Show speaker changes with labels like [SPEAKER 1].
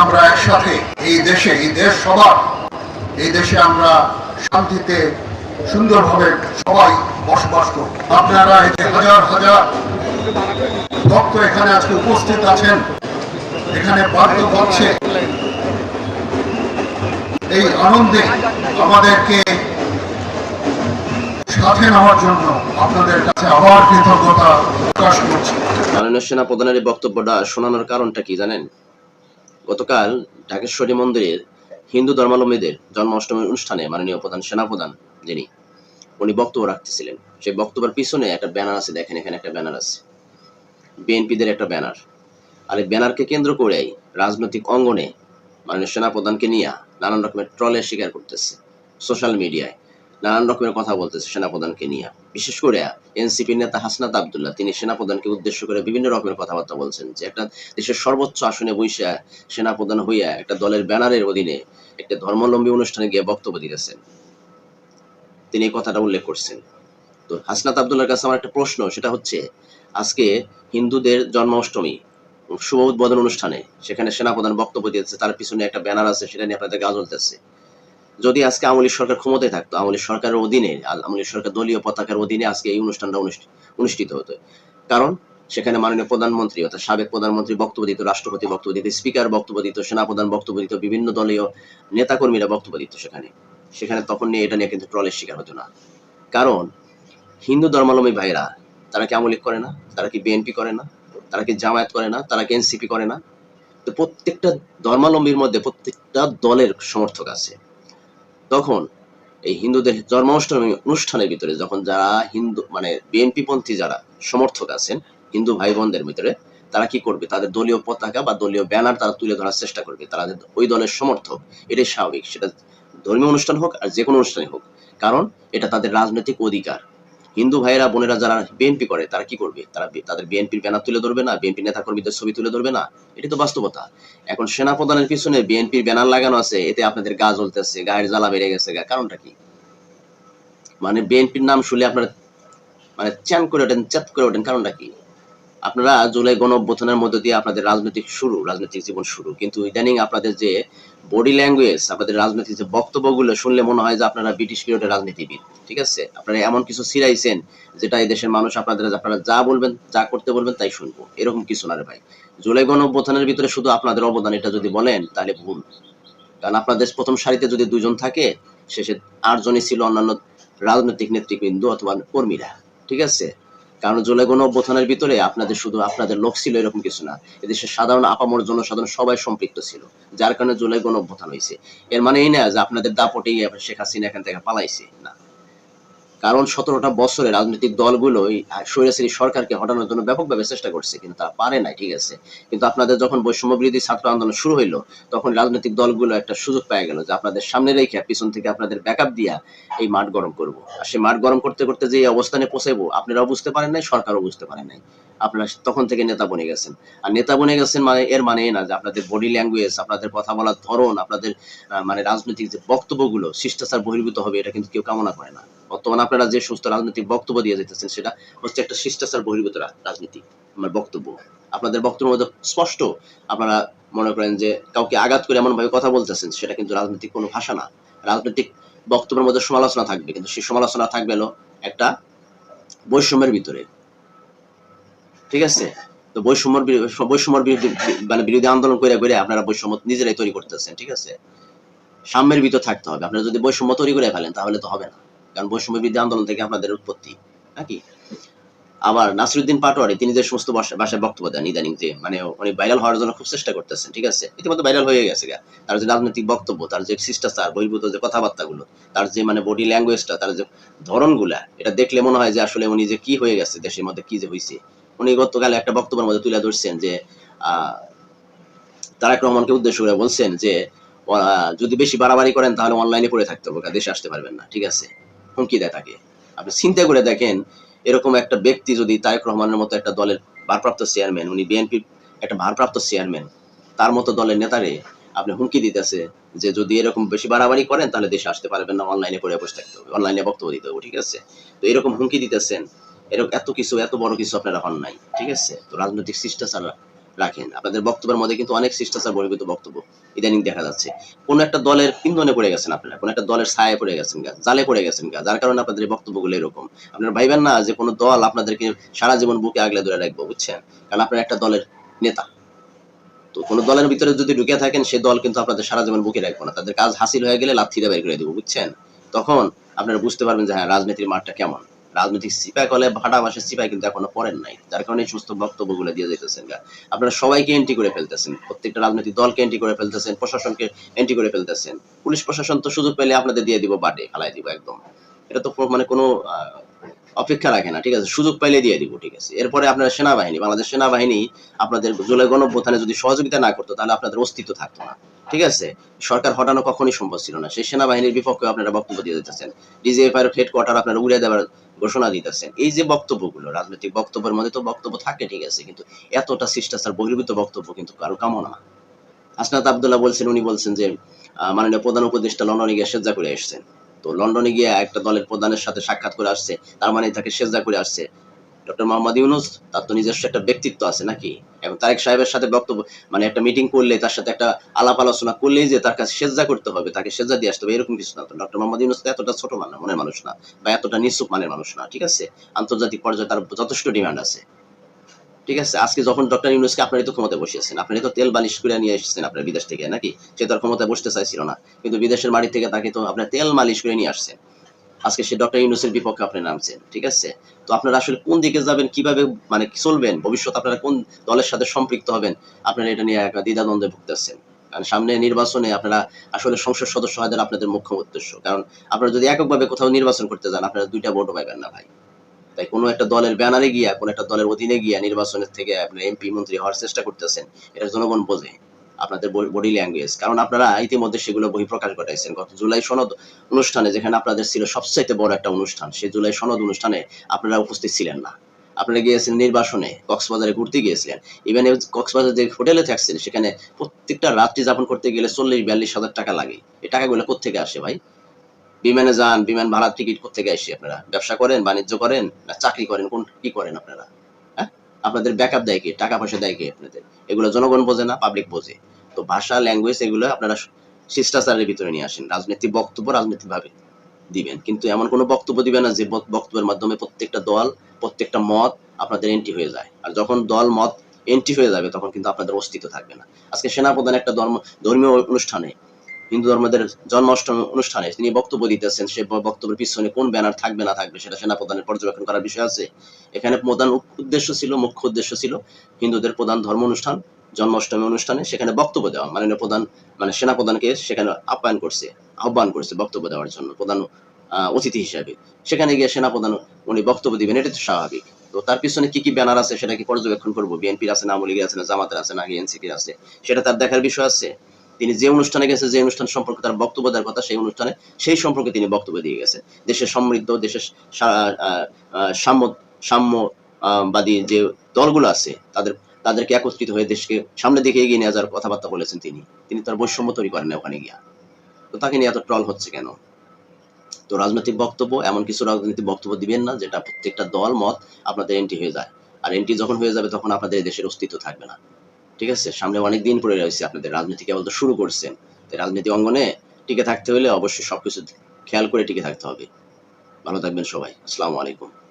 [SPEAKER 1] আমরা একসাথে এই দেশে, এই দেশ সবার, এই দেশে আমরা শান্তিতে, সুন্দরভাবে সবাই বসবাস করব। আপনারা এই যে হাজার হাজার ভক্ত এখানে আজকে উপস্থিত আছেন, এখানে বাধ্য হচ্ছে এই আনন্দে আমাদেরকে সাথে নেওয়ার জন্য আপনাদের কাছে আবার কৃতজ্ঞতা প্রকাশ করছি।
[SPEAKER 2] সেনা প্রধানের বক্তব্যটা শোনানোর কারণটা কি জানেন? গতকাল ঢাকেশ্বরী মন্দিরের হিন্দু ধর্মাবলম্বীদের জন্মাষ্টমীর অনুষ্ঠানে মাননীয় প্রধান সেনাপ্রধান যিনি, উনি বক্তব্য রাখতেছিলেন। সেই বক্তব্যের পিছনে একটা ব্যানার আছে, দেখেন এখানে একটা ব্যানার আছে। বিএনপিদের একটা ব্যানার। আর এই ব্যানারকে কেন্দ্র করেই রাজনৈতিক অঙ্গনে মাননীয় সেনাপ্রধানকে নিয়ে নানান রকমের ট্রলের শিকার করতেছে। সোশ্যাল মিডিয়ায়। নানান রকমের কথা বলতেছে সেনাপ্রধানকে নিয়ে। বিশেষ করে এনসিপি নেতা হাসনাত আবদুল্লাহ, তিনি সেনাপ্রধানকে উদ্দেশ্য করে বিভিন্ন রকমের কথাবার্তা বলছেন যে একটা দেশের সর্বোচ্চ আসনে বৈশা সেনাপ্রধান হইয়া একটা দলের ব্যানারের অধীনে একটা ধর্মাবলম্বী অনুষ্ঠানে গিয়ে বক্তব্য দিতেছেন। তিনি এই কথাটা উল্লেখ করছেন। তো হাসনাত আবদুল্লাহর কাছে আমার একটা প্রশ্ন, সেটা হচ্ছে, আজকে হিন্দুদের জন্মাষ্টমী, শুভ উদ্বোধন অনুষ্ঠানে সেখানে সেনাপ্রধান বক্তব্য দিয়েছে, তার পিছনে একটা ব্যানার আছে, সেটা নিয়ে আপনাদের গা জ্বলতেছে যদি আজকে আমলি সরকার ক্ষমতায় থাকতো, আমলি সরকারের অধীনে আমলি সরকার দলীয় পতাকার অধীনে আজকে এই অনুষ্ঠানটা অনুষ্ঠিত হতো। কারণ সেখানে মাননীয় প্রধানমন্ত্রী অর্থাৎ সাবেক প্রধানমন্ত্রী বক্তব্য দিত, রাষ্ট্রপতি বক্তব্য দিত, স্পিকার বক্তব্য দিত, সেনাপ্রধান বক্তব্য দিত, বিভিন্ন দলীয় নেতাকর্মীরা বক্তব্য দিত সেখানে। সেখানে তখন নিয়ে এটা নিয়ে কিন্তু ট্রলের শিকার হতো না। কারণ হিন্দু ধর্মাবলম্বী ভাইরা তারা কি আমলিক করে না? তারা কি বিএনপি করে না? তারা কি জামায়াত করে না? তারা কি এনসিপি করে না? তো প্রত্যেকটা ধর্মাবলম্বীর মধ্যে প্রত্যেকটা দলের সমর্থক আছে। তখন এই হিন্দুদের জন্মাষ্টমী অনুষ্ঠানের ভিতরে যখন যারা হিন্দু মানে বিএনপি পন্থী যারা সমর্থক আছেন, হিন্দু ভাই বোনদের ভিতরে, তারা কি করবে? তাদের দলীয় পতাকা বা দলীয় ব্যানার তারা তুলে ধরার চেষ্টা করবে। তারা ওই দলের সমর্থক, এটাই স্বাভাবিক। সেটা ধর্মীয় অনুষ্ঠান হোক আর যে কোনো অনুষ্ঠানে হোক। কারণ এটা তাদের রাজনৈতিক অধিকার। হিন্দু ভাইয়েরা, বোনেরা যারা বিএনপি করে, তারা কি করবে? তারা তাদের বিএনপির ব্যানার তুলে ধরবে না বিএনপি নেতা কর্মীদের ছবি তুলে ধরবে না? এটি তো বাস্তবতা। এখন সেনা প্রধানের পিছনে বিএনপির ব্যানার লাগানো আছে, এতে আপনাদের গা জ্বলতেছে, গায়ের জ্বালা বেড়ে গেছে কারণটা কি? মানে বিএনপির নাম শুনলে আপনারা মানে চ্যান করে ওঠেন, চ্যাত করে ওঠেন, কারণটা কি? আপনারা জুলাই গণ অভ্যুত্থানের মধ্য দিয়ে আপনাদের রাজনৈতিক শুরু, রাজনৈতিক জীবন শুরু। কিন্তু ইদানিং আপনাদের যে বডি ল্যাঙ্গুয়েজ আপনাদের রাজনৈতিক যে বক্তব্যগুলো শুনলে মনে হয় যে আপনারা ব্রিটিশ পিরিয়ডের রাজনীতিবিদ, ঠিক আছে? আপনারা এমন কিছু সিরাইছেন যেটা এই দেশের মানুষ আপনাদের, আপনারা যা বলবেন, যা করতে বলবেন তাই শুনব। এরকম কিছু না রে ভাই। জুলাই গণ অভ্যুত্থানের ভিতরে শুধু আপনাদের অবদান, এটা যদি বলেন তাহলে ভুল। কারণ আপনাদের প্রথম সারিতে যদি দুজন থাকে, শেষে আটজনই ছিল অন্যান্য রাজনৈতিক নেতৃবৃন্দ অথবা কর্মীরা, ঠিক আছে? কারণ জুলাই গণ অভ্যুত্থানের ভিতরে আপনাদের শুধু আপনাদের লোক ছিল এরকম কিছু না। এদেশের সাধারণ আপামর জনসাধারণ সবাই সম্পৃক্ত ছিল, যার কারণে জুলাই গণ অভ্যুত্থান হয়েছে। এর মানে এই না যে আপনাদের দাপটেই শেখ হাসিনা এখান থেকে পালাইছে, না। কারণ সতেরোটা বছরে রাজনৈতিক দলগুলো এই স্বৈরাচারী সরকারকে হটানোর জন্য ব্যাপকভাবে চেষ্টা করছে, কিন্তু তারা পারে নাই, ঠিক আছে? কিন্তু আপনাদের যখন বৈষম্য বিরোধী ছাত্র আন্দোলন শুরু হইল, তখন রাজনৈতিক দলগুলো একটা সুযোগ পেয়ে গেল যে আপনাদের সামনে রেখে পিছন থেকে আপনাদের ব্যাকআপ দিয়া এই মাঠ গরম করব। আর সেই মাঠ গরম করতে করতে যে অবস্থানে পৌঁছাইবো, আপনারাও বুঝতে পারেন নাই, সরকারও বুঝতে পারেন নাই। আপনারা তখন থেকে নেতা বনে গেছেন। আর নেতা বনে গেছেন মানে এর মানে না যে আপনাদের বডি ল্যাঙ্গুয়েজ আপনাদের কথা বলার ধরন, আপনাদের মানে রাজনৈতিক যে বক্তব্যগুলো, শিষ্টাচার বহির্ভূত হবে, এটা কিন্তু কেউ কামনা করে না। বর্তমানে আপনারা যে সুস্থ রাজনৈতিক বক্তব্য দিয়ে যেতেছেন সেটা হচ্ছে একটা শিষ্টাচার বহির্ভূত রাজনীতি আমার বক্তব্য। আপনাদের বক্তব্যের মধ্যে স্পষ্ট আপনারা মনে করেন যে কাউকে আঘাত করে এমন ভাবে কথা বলতেছেন, সেটা কিন্তু রাজনৈতিক কোনো ভাষা না। রাজনৈতিক বক্তব্যের মধ্যে সমালোচনা থাকবে, কিন্তু সেই সমালোচনা থাকবে একটা বৈষম্যের ভিতরে। ঠিক আছে? তো বৈষম্যর বৈষম্যর বিরুদ্ধে মানে বিরোধী আন্দোলন করে করে আপনারা বৈষম্য নিজেরাই তৈরি করতেছেন, ঠিক আছে? সাম্যের ভিতর থাকতে হবে। আপনারা যদি বৈষম্য তৈরি করে ফেলেন, তাহলে তো হবে না। কারণ বৈষম্য বিরোধী আন্দোলন থেকে আপনাদের উৎপত্তি, নাকি? আবার নাসিরুদ্দিন পাটোয়ারি, তিনি যে সমস্ত ভাষায় বক্তব্য দেন ইদানিং যে মানে উনি ভাইরাল হওয়ার জন্য খুব চেষ্টা করতেছেন, ঠিক আছে? ইতিমধ্যে ভাইরাল হয়ে গেছে গা। তার যে রাজনৈতিক বক্তব্য, তার যে শিষ্টাচার, বহির্ভূত যে কথাবার্তাগুলো, তার যে মানে বডি ল্যাঙ্গুয়েজটা তার যে ধরনগুলা, এটা দেখলে মনে হয় যে আসলে উনি যে কি হয়ে গেছে, দেশের মধ্যে কি যে হয়েছে উনি গতকালে একটা বক্তব্যের মধ্যে তুলে ধরছেন যে তারেক রহমানকে উদ্দেশ্য করে বলছেন যে যদি বেশি বাড়াবাড়ি করেন তাহলে অনলাইনে পড়ে থাকতে হবে দেশে আসতে পারবেন না, ঠিক আছে? হুমকি দেয় তাকে। আপনি চিন্তা করে দেখেন, এরকম একটা ব্যক্তি যদি তারেক রহমানের মতো একটা দলের ভারপ্রাপ্ত চেয়ারম্যান, উনি বিএনপির একটা ভারপ্রাপ্ত চেয়ারম্যান, তার মতো দলের নেতারে আপনি হুমকি দিতেছে যে, যদি এরকম বেশি বাড়াবাড়ি করেন তাহলে দেশে আসতে পারবেন না, অনলাইনে পড়ে বসে থাকতে হবে, অনলাইনে বক্তব্য দিতে হবে, ঠিক আছে? তো এরকম হুমকি দিতেছেন এরকম এত কিছু, এত বড় কিছু আপনারা হন নাই, ঠিক আছে? তো রাজনৈতিক শিষ্টাচার রাখেন। আপনাদের বক্তব্যের মধ্যে কিন্তু অনেক শিষ্টাচার বহির্ভূত বক্তব্য ইদানিং দেখা যাচ্ছে। কোন একটা দলের ইন্ধনে পড়ে গেছেন আপনারা, কোন একটা দলের ছায়া পড়ে গেছেন গা, জালে পড়ে গেছেন গা, যার কারণে আপনাদের বক্তব্যগুলো এরকম। আপনারা ভাইবেন না যে কোনো দল আপনাদেরকে সারা জীবন বুকে আগলে ধরে রাখব, বুঝছেন? কারণ আপনারা একটা দলের নেতা। তো কোনো দলের ভিতরে যদি ঢুকে থাকেন, সে দল কিন্তু আপনাদের সারা জীবন বুকে রাখব না। তাদের কাজ হাসিল হয়ে গেলে লাথিটা বের করে দেবো, বুঝছেন? তখন আপনারা বুঝতে পারবেন যে হ্যাঁ রাজনীতির মাঠটা কেমন। রাজনৈতিক সিপাই কলে ভাটা বাসের সিপাই কিন্তু এখনও পড়েন নাই। যার কারণে সুস্থ বক্তব্য বক্তব্যগুলো দিয়ে যেতেছেন গা। আপনারা সবাইকে এন্ট্রি করে ফেলতেছেন। প্রত্যেকটা রাজনৈতিক দলকে এন্ট্রি করে ফেলতেছেন, প্রশাসনকে এন্ট্রি করে ফেলতেছেন। পুলিশ প্রশাসন তো সুযোগ পেলে আপনাদের দিয়ে দিব বাটে ফালাই দিব একদম। এটা তো মানে কোনো অপেক্ষা রাখে না, ঠিক আছে? সুযোগ পাইলে দিয়ে দিব, ঠিক আছে? এরপরে আপনারা সেনাবাহিনী, বাংলাদেশ সেনাবাহিনী আপনাদের জুলাই গণঅভ্যুত্থানে যদি সহযোগিতা না করতো, তাহলে আপনাদের অস্তিত্ব থাকতো না, ঠিক আছে? সরকার হটানো কখনোই সম্ভব ছিল না। সেই সেনাবাহিনীর বিপক্ষে আপনারা বক্তব্য দিয়ে দিতেছেন। ডিজিএফআই হেডকোয়ার্টার আপনারা উড়ে দেওয়ার ঘোষণা দিতেছেন। এই যে বক্তব্যগুলো, রাজনৈতিক বক্তব্যের মধ্যে তো বক্তব্য থাকে, ঠিক আছে? কিন্তু এতটা শিষ্টাচার, বহির্ভূত বক্তব্য কিন্তু কারও কামনা আসনাত আবদুল্লাহ বলছেন, উনি বলছেন যে মাননীয় প্রধান উপদেষ্টা লন্ডনে গিয়ে সেজা করে এসেছেন। তো লন্ডনে গিয়ে একটা দলের প্রধানের সাথে সাক্ষাৎ করে আসছে, তার মানে তাকে সেজা করে আসছে। ডক্টর মোহাম্মদ ইউনুস, তার তো নিজস্ব একটা ব্যক্তিত্ব আছে নাকি? এবং তারেক সাহেবের সাথে বক্তব্য মানে একটা মিটিং করলে, তার সাথে একটা আলাপ আলোচনা করলেই যে তার কাছে সেজা করতে হবে, তাকে সেজা দিয়ে আসতে হবে, এরকম কিছু না। তো ডক্টর মোহাম্মদ ইউনুস তো এতটা ছোট মানে মনের মানুষ না, বা এতটা নিঃসুপ মানের মানুষ না, ঠিক আছে? আন্তর্জাতিক পর্যায়ে তার যথেষ্ট ডিমান্ড আছে। ঠিক আছে? আজকে যখন ডক্টর ইউনুসকে আপনারই তো ক্ষমতায় বসিয়েছেন, আপনি তো তেল বালিশ করে নিয়ে এসেছেন আপনার বিদেশ থেকে, নাকি? সে তার ক্ষমতায় বসতে চাইছিল না, কিন্তু বিদেশের বাড়ি থেকে তাকে তো আপনার তেল মালিশ করে নিয়ে আসছেন। আজকে সে ডক্টর ইউনুসের বিপক্ষে আপনি নামছেন, ঠিক আছে? তো আপনারা আসলে কোন দিকে যাবেন, কীভাবে মানে চলবেন ভবিষ্যৎ আপনারা কোন দলের সাথে সম্পৃক্ত হবেন, আপনারা এটা নিয়ে একটা দ্বিধাদ্বন্দ্বে ভুগতেছেন। কারণ সামনে নির্বাচনে আপনারা আসলে সংসদ সদস্য হয় আপনাদের মুখ্য উদ্দেশ্য। কারণ আপনারা যদি এককভাবে কোথাও নির্বাচন করতে যান, আপনারা দুইটা ভোটও পাইবেন না ভাই। তাই কোনো একটা দলের ব্যানারে গিয়া, কোনো একটা দলের অধীনে গিয়া নির্বাচনের থেকে আপনার এমপি মন্ত্রী হওয়ার চেষ্টা করতেছেন, এটা জনগণ বোঝে আপনাদের বডি ল্যাঙ্গুয়েজ কারণ আপনারা ইতিমধ্যে সেগুলো বহিঃপ্রকাশ ঘটাইছেন। গত জুলাই সনদ অনুষ্ঠানে যেখানে আপনাদের ছিল সবচাইতে বড় একটা অনুষ্ঠান, সেই জুলাই সনদ অনুষ্ঠানে আপনারা উপস্থিত ছিলেন না। আপনারা গিয়েছিলেন নির্বাসনে, কক্সবাজারে ঘুরতে গিয়েছিলেন। ইভেন কক্সবাজার যে হোটেলে থাকছেন, সেখানে প্রত্যেকটা রাত্রি যাপন করতে গেলে চল্লিশ, বিয়াল্লিশ হাজার টাকা লাগে। এই টাকাগুলো কোথেকে আসে ভাই? বিমানে যান, বিমান ভাড়ার টিকিট কোথেকে আসে আপনারা। ব্যবসা করেন, বাণিজ্য করেন, না চাকরি করেন, কোন, কি করেন আপনারা? হ্যাঁ? আপনাদের ব্যাকআপ দেয় কি? টাকা পয়সা দেয় কি আপনাদের? এগুলো জনগণ বোঝে না পাবলিক বোঝে। তো ভাষা ল্যাঙ্গুয়েজ এগুলো আপনারা শিষ্টাচারের ভিতরে নিয়ে আসেন, রাজনীতি বক্তব্য রাজনীতি ভাবে দিবেন। কিন্তু এমন কোনো বক্তব্য দিবেন না যে বক্তব্যের মাধ্যমে প্রত্যেকটা দল, প্রত্যেকটা মত আপনাদের এন্ট্রি হয়ে যায়। আর যখন দল, মত এন্ট্রি হয়ে যাবে, তখন কিন্তু আপনাদের অস্তিত্ব থাকবে না। আজকে সেনাপ্রধান একটা ধর্ম ধর্মীয় অনুষ্ঠানে হিন্দু ধর্মদের জন্মাষ্টমী অনুষ্ঠানে তিনি বক্তব্য দিতেছেন সে বক্তব্যের পিছনে কোন ব্যানার থাকবে, না থাকবে সেটা সেনাপ্রধানের পর্যবেক্ষণ করার বিষয় আছে। এখানে প্রধান উদ্দেশ্য ছিল, মুখ্য উদ্দেশ্য ছিল হিন্দুদের প্রধান ধর্ম অনুষ্ঠান, জন্মাষ্টমী অনুষ্ঠানে সেখানে বক্তব্য দেওয়া। মাননীয় প্রধান মানে সেনাপ্রধানকে সেখানে আপ্যায়ন করছে, আহ্বান করছে বক্তব্য দেওয়ার জন্য প্রধান অতিথি হিসাবে। সেখানে গিয়ে সেনাপ্রধান উনি বক্তব্য দিবেন, এটা তো স্বাভাবিক। তো তার পিছনে কি কি ব্যানার আছে সেটা কি পর্যবেক্ষণ করব? বিএনপির আছে, না আওয়ামী লীগের আছে, না জামাতের আছে, না এনসিপির আছে, সেটা তার দেখার বিষয় আছে। তিনি যে অনুষ্ঠানে গেছে, যে অনুষ্ঠান সম্পর্কে তার বক্তব্য দেওয়ার কথা, সেই অনুষ্ঠানে সেই সম্পর্কে তিনি বক্তব্য দিয়ে গেছে। দেশের সমৃদ্ধ, দেশের সাম্য, সাম্যবাদী যে দলগুলো আছে, তাদের, তাদেরকে একত্রিত হয়ে দেশকে সামনে দিকে এগিয়ে নিয়ে যাওয়ার কথাবার্তা বলেছেন তিনি। তিনি তার বৈষম্য তৈরি করেন ওখানে গিয়া। তো তাকে নিয়ে এত ট্রল হচ্ছে কেন? তো রাজনৈতিক বক্তব্য, এমন কিছু রাজনৈতিক বক্তব্য দিবেন না, যেটা প্রত্যেকটা দল, মত আপনাদের এন্ট্রি হয়ে যায়। আর এন্ট্রি যখন হয়ে যাবে, তখন আপনাদের দেশের অস্তিত্ব থাকবে না। ঠিক আছে? সামনে অনেক দিন পরে রয়েছে আপনাদের। রাজনীতি কেবল তো শুরু করছেন। তাই রাজনীতি অঙ্গনে টিকে থাকতে হলে অবশ্যই সবকিছু খেয়াল করে টিকে থাকতে হবে। ভালো থাকবেন সবাই। আসসালামু আলাইকুম।